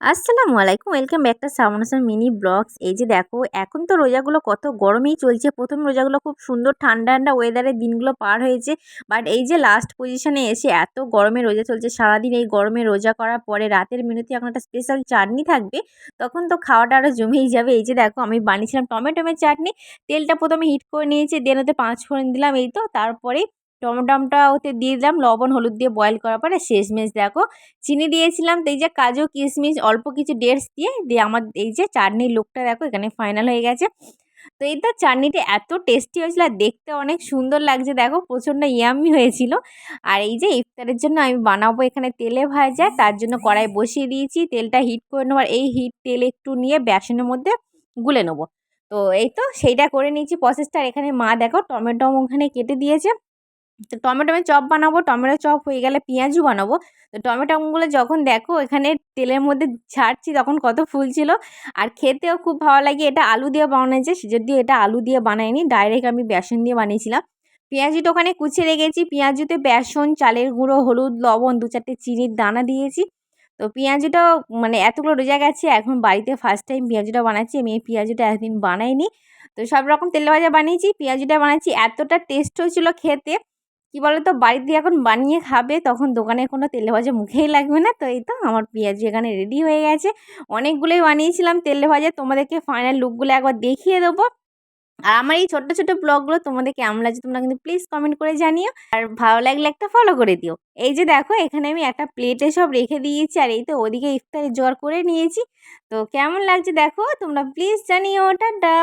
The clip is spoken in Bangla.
আসসালামু আলাইকুম, ওয়েলকাম ব্যাক টু সামনাসাম মিনি ব্লগস। এই যে দেখো, এখন তো রোজাগুলো কত গরমেই চলছে। প্রথম রোজাগুলো খুব সুন্দর, ঠান্ডা ঠান্ডা ওয়েদারে দিনগুলো পার হয়েছে। বাট এই যে লাস্ট পজিশনে এসে এত গরমে রোজা চলছে। সারাদিন এই গরমে রোজা করার পরে রাতের মিনুতে এখন একটা স্পেশাল চাটনি থাকবে। তখন তো খাওয়াটা আরও জমেই যাবে। এই যে দেখো, আমি বানিয়েছিলাম টমেটোমের চাটনি। তেলটা প্রথমে হিট করে নিয়েছি দেন ওতে পাঁচ ফোড়ন দিলাম, এই তো। তারপরে টমেটোমটা ওতে দিয়ে দিলাম, লবণ, হলুদ দিয়ে বয়েল করার পরে শেষমেশ দেখো, চিনি দিয়েছিলাম, তো এই যে কাজু, কিশমিশ, অল্প কিছু ডেটস দিয়ে দিয়ে আমার এই যে চাটনির লুকটা দেখো এখানে ফাইনাল হয়ে গেছে। তো এই তো চাটনিটা এত টেস্টি হয়েছিল আর দেখতে অনেক সুন্দর লাগছে, দেখো প্রচণ্ড ইয়ামি হয়েছিল। আর এই যে ইফতারের জন্য আমি বানাবো এখানে তেলে ভাজা, তার জন্য কড়াই বসিয়ে দিয়েছি, তেলটা হিট করে নেব, আর এই হিট তেল একটু নিয়ে বেসনের মধ্যে গুলে নেব। তো এই তো সেইটা করে নিয়েছি প্রসেসটা এখানে মা দেখো টমেটো ওখানে কেটে দিয়েছে। তো টমেটো আমি চপ বানাবো, টমেটো চপ হয়ে গেলে পেঁয়াজও বানাবো। তো টমেটোগুলো যখন দেখো এখানে তেলের মধ্যে ছাড়ছি তখন কত ফুল ছিল। আর খেতেও খুব ভালো লাগে, এটা আলু দিয়ে বানিয়েছে যদিও এটা আলু দিয়ে বানাইনি ডাইরেক্ট আমি বেসন দিয়ে বানিয়েছিলাম। পেঁয়াজুটা ওখানে কুচিয়ে রেখেছি, পেঁয়াজুতে বেসন, চালের গুঁড়ো, হলুদ, লবণ, দু চারটে চিনির দানা দিয়েছি। তো পেঁয়াজুটাও মানে এতগুলো রোজা গেছে, এখন বাড়িতে ফার্স্ট টাইম পেঁয়াজুটা বানাচ্ছি, আমি এই পেঁয়াজুটা একদিন বানাইনি। তো সব রকম তেলে ভাজা বানিয়েছি, পেঁয়াজুটা বানাচ্ছি, এতটা টেস্ট হয়েছিল খেতে। কি বলো তো বাড়িতে এখন বানিয়ে খাবে, তখন দোকানে কোনো তেলে ভাজা মুখেই লাগবে না। তো এই তো আমার পেঁয়াজি এখানে রেডি হয়ে গেছে। অনেকগুলোই বানিয়েছিলাম তেলে ভাজা তোমাদেরকে ফাইনাল লুকগুলো একবার দেখিয়ে দেবো। আর আমার এই ছোট্ট ছোট্ট ব্লগগুলো তোমাদের কেমন লাগছে, তোমরা কিন্তু প্লিজ কমেন্ট করে জানিও। আর ভালো লাগলে একটা ফলো করে দিও। এই যে দেখো, এখানে আমি একটা প্লেটে সব রেখে দিয়েছি, আর এই তো ওদিকে ইফতারি জোয়ার করে নিয়েছি। তো কেমন লাগছে দেখো, তোমরা প্লিজ জানিও। টাটা!